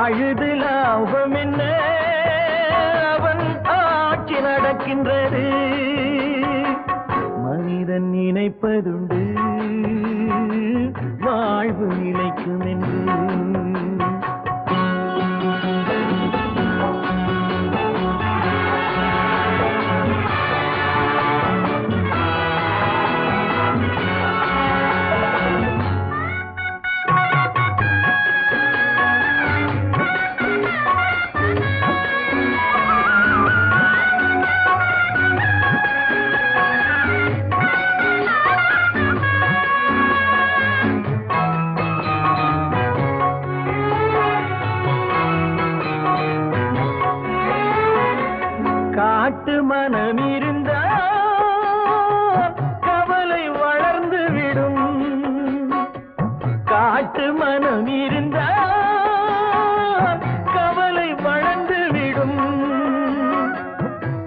அழுது லாபம் என்ன அவன் ஆட்சி நடக்கின்றது. மனிதன் நினைப்பதுண்டு வாழ்வு நிலைக்கும் என்று காட்டு மனம் இருந்தால் கவலை வளர்ந்து விடும். காட்டு மனம் இருந்தால் கவலை வளர்ந்து விடும்.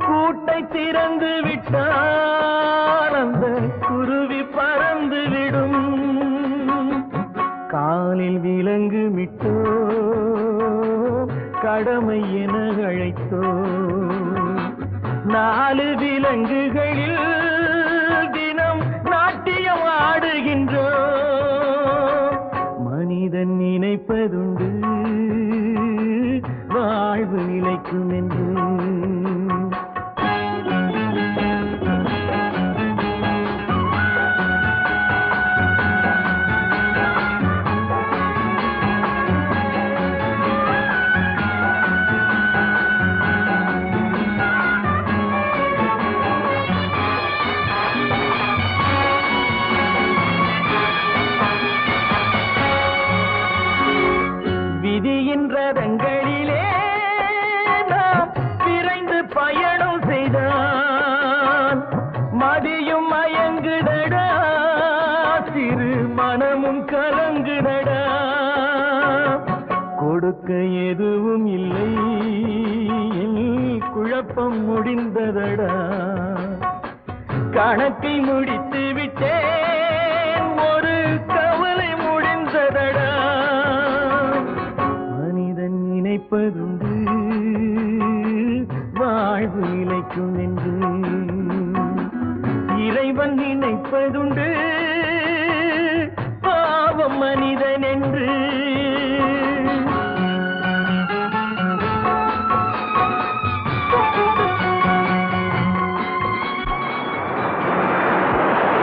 கூட்டை திறந்து விட்டால் அந்த குருவி பறந்து விடும். காலில் விலங்கு விட்டோ கடமை என அழைத்தோ. நாலு விலங்குகளில் தினம் நாட்டியம் ஆடுகிறேன். சிறு மனமும் கலங்குதடா. கொடுக்க எதுவும் இல்லை. குழப்பம் முடிந்ததடா. கணக்கை முடித்து விட்டேன். ஒரு கவலை முடிந்ததடா. மனிதன் நினைப்பதுண்டு. வாழ்வு நிலைக்கும் என்று. இறைவன் நினைப்பதுண்டு.